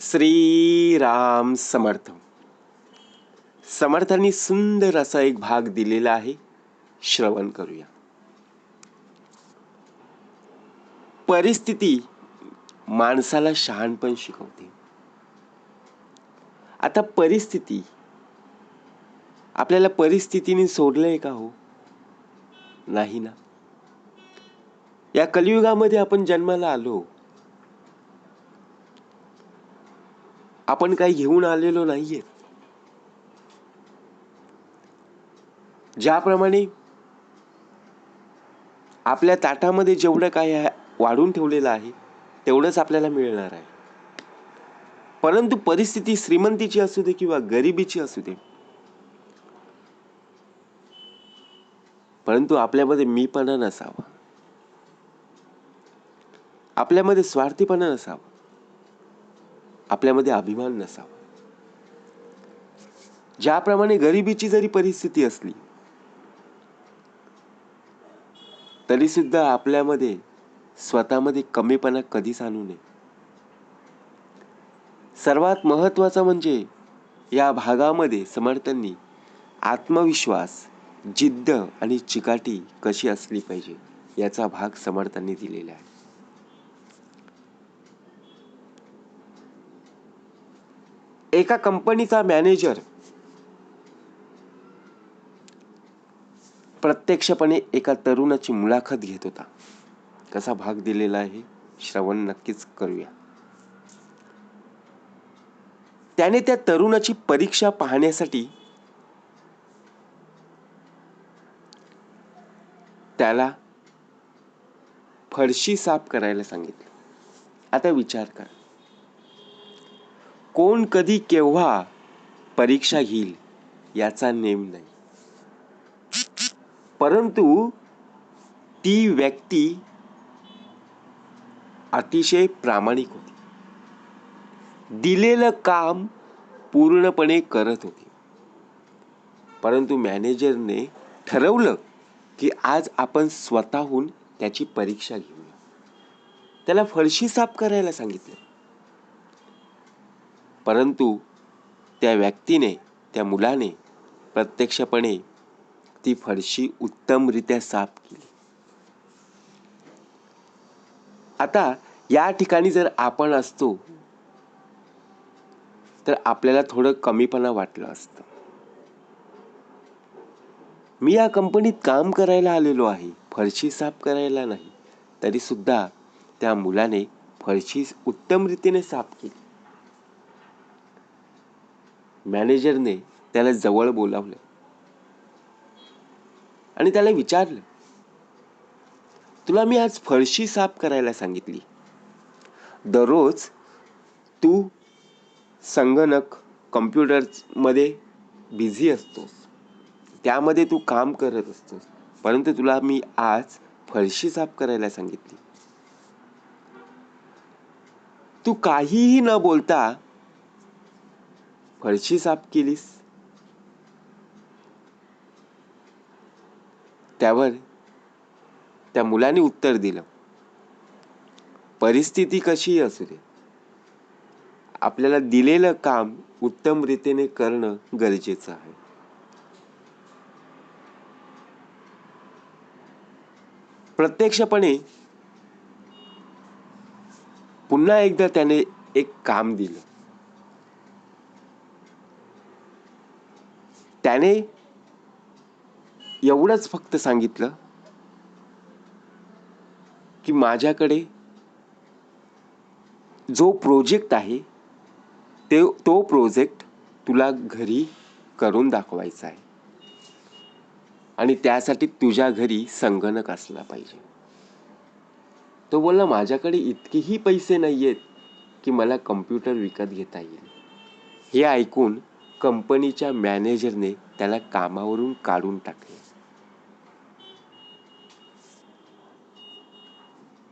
श्रीराम समर्थ. समर्थांनी सुंदर असा एक भाग दिलेला आहे. श्रवण करूया. परिस्थिती माणसाला शहाणपण शिकवते. आता परिस्थिती. आपल्याला परिस्थितीने सोडलंय का हो? नाही ना. या कलियुगामध्ये आपण जन्माला आलो. आपण काही घेऊन आलेलो नाहीये. ज्याप्रमाणे आपल्या ताटामध्ये जेवढं काय वाढून ठेवलेलं आहे तेवढंच आपल्याला मिळणार आहे. परंतु परिस्थिती श्रीमंतीची असू दे किंवा गरिबीची असू दे. परंतु आपल्यामध्ये मीपणा नसावा. आपल्यामध्ये स्वार्थीपणा नसावा. आपल्यामध्ये अभिमान नसावा. ज्याप्रमाणे गरिबीची जरी परिस्थिती असली तरी सुद्धा आपल्यामध्ये स्वतःमध्ये कमीपणा कधीच आणू नये. सर्वात महत्वाचं म्हणजे या भागामध्ये समर्थांनी आत्मविश्वास जिद्द आणि चिकाटी कशी असली पाहिजे याचा भाग समर्थांनी दिलेला आहे. एका कंपनीचा मॅनेजर प्रत्यक्षपणे एका तरुणाची मुलाखत घेत होता. कसा भाग दिलेला आहे? श्रवण नक्कीच करूया. त्याने त्या तरुणाची परीक्षा पाहण्यासाठी त्याला फरशी साफ करायला सांगितलं. आता विचार कर. कोण कधी केव्हा परीक्षा घेईल याचा नेम नाही. परंतु ती व्यक्ती अतिशय प्रामाणिक होती. दिलेलं काम पूर्णपणे करत होती. परंतु मॅनेजरने ठरवलं की आज आपण स्वतःहून त्याची परीक्षा घेऊया. त्याला फरशी साफ करायला सांगितलं. परंतु त्या व्यक्तीने त्या मुलाने प्रत्यक्षपणे ती फरशी उत्तमरित्या साफ केली. आता या ठिकाणी जर आपण असतो तर आपल्याला थोडं कमीपणा वाटलं असतं. मी या कंपनीत काम करायला आलेलो आहे फरशी साफ करायला नाही तरी सुद्धा त्या मुलाने फरशी उत्तम रीतीने साफ केली. मॅनेजरने त्याला जवळ बोलावलं. आणि त्याला विचारलं तुला मी आज फरशी साफ करायला सांगितली. दररोज तू संगणक कम्प्युटरमध्ये बिझी असतोस. त्यामध्ये तू काम करत असतोस. परंतु तुला मी आज फरशी साफ करायला सांगितली. तू काहीही न बोलता फरशी साफ केलीस त्यावर त्या मुलाने उत्तर दिलं. परिस्थिती कशीही असू दे? आपल्याला दिलेलं काम उत्तम रीतीने करणं गरजेचं आहे. प्रत्यक्षपणे पुन्हा एकदा त्याने एक काम दिलं. त्याने एवढंच फक्त सांगितलं की माझ्याकडे जो प्रोजेक्ट आहे ते तो प्रोजेक्ट तुला घरी करून दाखवायचा आहे. आणि त्यासाठी तुझ्या घरी संगणक असला पाहिजे. तो बोलला माझ्याकडे इतकेही पैसे नाही आहेत की मला कम्प्युटर विकत घेता येईल. हे ऐकून कंपनीच्या मॅनेजरने त्याला कामावरून काढून टाकले.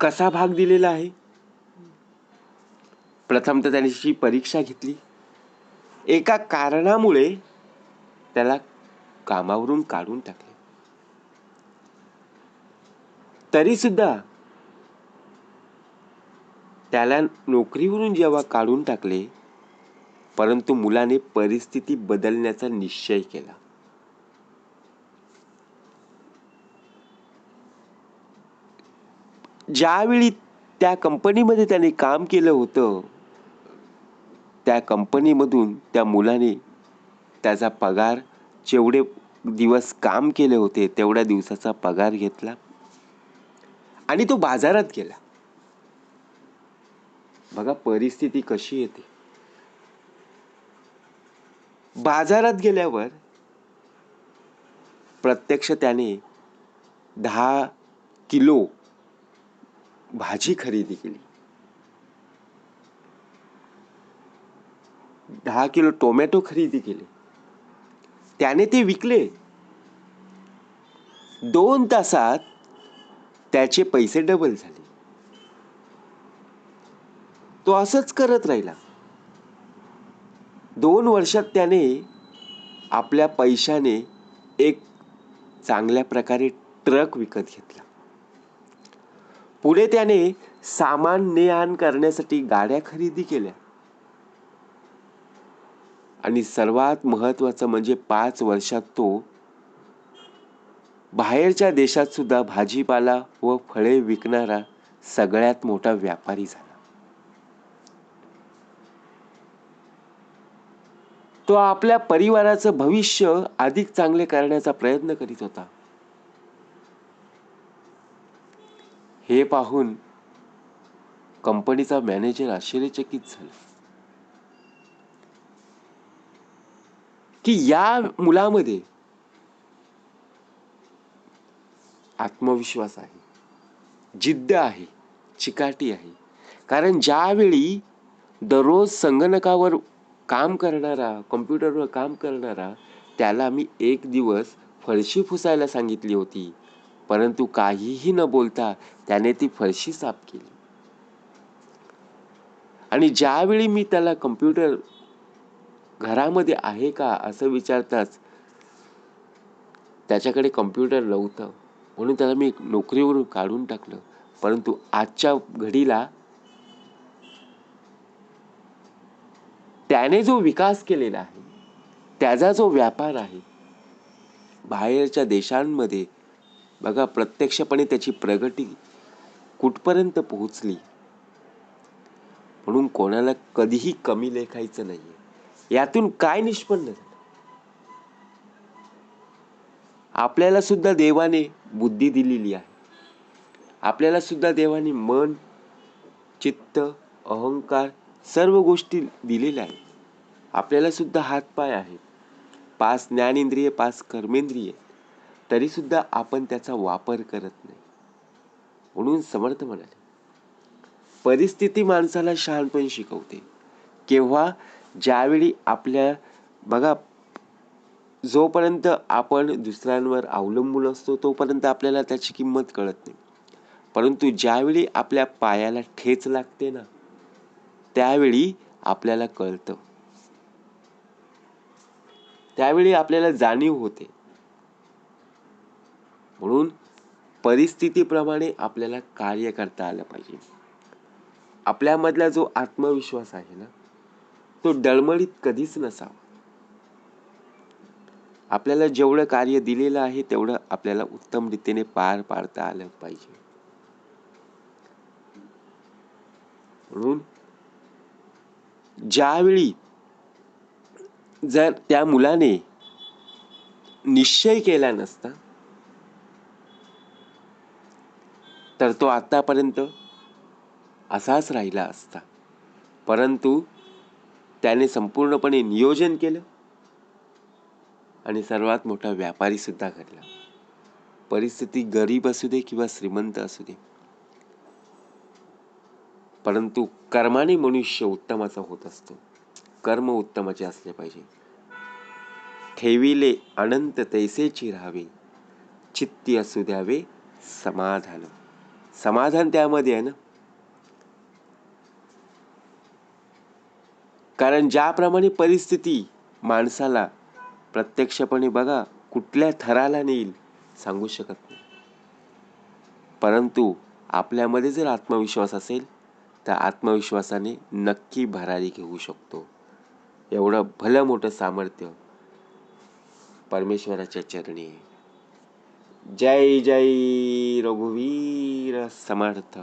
कसा भाग दिलेला आहे? प्रथम तर त्याची परीक्षा घेतली. एका कारणामुळे त्याला कामावरून काढून टाकले. तरी सुद्धा त्याला नोकरीवरून जेव्हा काढून टाकले परंतु मुलाने परिस्थिती बदलण्याचा निश्चय केला. ज्यावेळी त्या कंपनीमध्ये त्याने काम केलं होतं त्या कंपनीमधून त्या मुलाने त्याचा पगार जेवढे दिवस काम केले होते तेवढ्या दिवसाचा पगार घेतला आणि तो बाजारात गेला. बघा परिस्थिती कशी येते. बाजारात गेल्यावर प्रत्यक्ष त्याने दहा किलो भाजी खरेदी केली. दहा किलो टोमॅटो खरेदी केले. त्याने ते विकले. दोन तासात त्याचे पैसे डबल झाले. तो असंच करत राहिला. दोन वर्षात त्याने आपल्या पैशाने एक चांगल्या प्रकारे ट्रक विकत घेतला. पुढे त्याने सामान ने आण करण्यासाठी गाड्या खरेदी केल्या. आणि सर्वात महत्वाचं म्हणजे पाच वर्षात तो बाहेरच्या देशात सुद्धा भाजीपाला व फळे विकणारा सगळ्यात मोठा व्यापारी झाला. तो आपल्या परिवाराचं भविष्य अधिक चांगले करण्याचा प्रयत्न करीत होता. हे पाहून कंपनीचा मॅनेजर आश्चर्यचकित झाला. की या मुलामध्ये आत्मविश्वास आहे जिद्द आहे चिकाटी आहे. कारण ज्यावेळी दररोज संगणकावर काम करणारा कम्प्युटरवर काम करणारा त्याला मी एक दिवस फरशी पुसायला सांगितली होती. परंतु काहीही न बोलता त्याने ती फरशी साफ केली. आणि ज्यावेळी मी त्याला कम्प्युटर घरामध्ये आहे का असं विचारताच त्याच्याकडे कम्प्युटर नव्हतं. म्हणून त्याला मी नोकरीवरून काढून टाकलं. परंतु आजच्या घडीला त्याने जो विकास केलेला आहे त्याचा जो व्यापार आहे बाहेरच्या देशांमध्ये बघा प्रत्यक्षपणे त्याची प्रगती कुठपर्यंत पोहोचली? म्हणून कोणाला कधीही कमी लेखायचं नाहीये. यातून काय निष्पन्न झालं? आपल्याला सुद्धा देवाने बुद्धी दिलेली आहे. आपल्याला सुद्धा देवाने मन चित्त अहंकार सर्व गोष्टी दिलेल्या आहेत. आपल्याला सुद्धा हातपाय आहेत. पाच ज्ञानेंद्रिय पाच कर्मेंद्रिय. तरीसुद्धा आपण त्याचा वापर करत नाही. म्हणून समर्थ म्हणाले. परिस्थिती माणसाला शहाणपण शिकवते. केव्हा? ज्यावेळी आपल्या बघा जोपर्यंत आपण दुसऱ्यांवर अवलंबून असतो तोपर्यंत आपल्याला त्याची किंमत कळत नाही. परंतु ज्यावेळी आपल्या पायाला ठेच लागते ना त्यावेळी आपल्याला कळतं. त्यावेळी आपल्याला जाणीव होते. म्हणून परिस्थितीप्रमाणे आपल्याला कार्य करता आलं पाहिजे. आपल्यामधला जो आत्मविश्वास आहे ना तो डळमळीत कधीच नसावा. आपल्याला जेवढं कार्य दिलेलं आहे तेवढं आपल्याला उत्तम रीतीने पार पाडता आलं पाहिजे. म्हणून ज्यावेळी जर त्या मुलाने निश्चय केला नसता तर तो आतापर्यंत असाच राहिला असता. परंतु त्याने संपूर्णपणे नियोजन केलं आणि सर्वात मोठा व्यापारी सुद्धा घडला. परिस्थिती गरीब असू दे किंवा श्रीमंत असू दे परंतु कर्माने मनुष्य उत्तमाचा होत असतो. कर्म उत्तमाचे असले पाहिजे. ठेविले अनंत तैसेची राहावे. चित्ती असू द्यावे. समाधान. समाधान त्यामध्ये आहे ना? कारण ज्याप्रमाणे परिस्थिती माणसाला प्रत्यक्षपणे बघा कुठल्या थराला नेईल सांगू शकत नाही. परंतु आपल्यामध्ये जर आत्मविश्वास असेल तर आत्मविश्वासाने नक्की भरारी घेऊ शकतो. एवढं भलं मोठं सामर्थ्य परमेश्वराच्या चरणी आहे. जय जय रघुवीर समर्थ.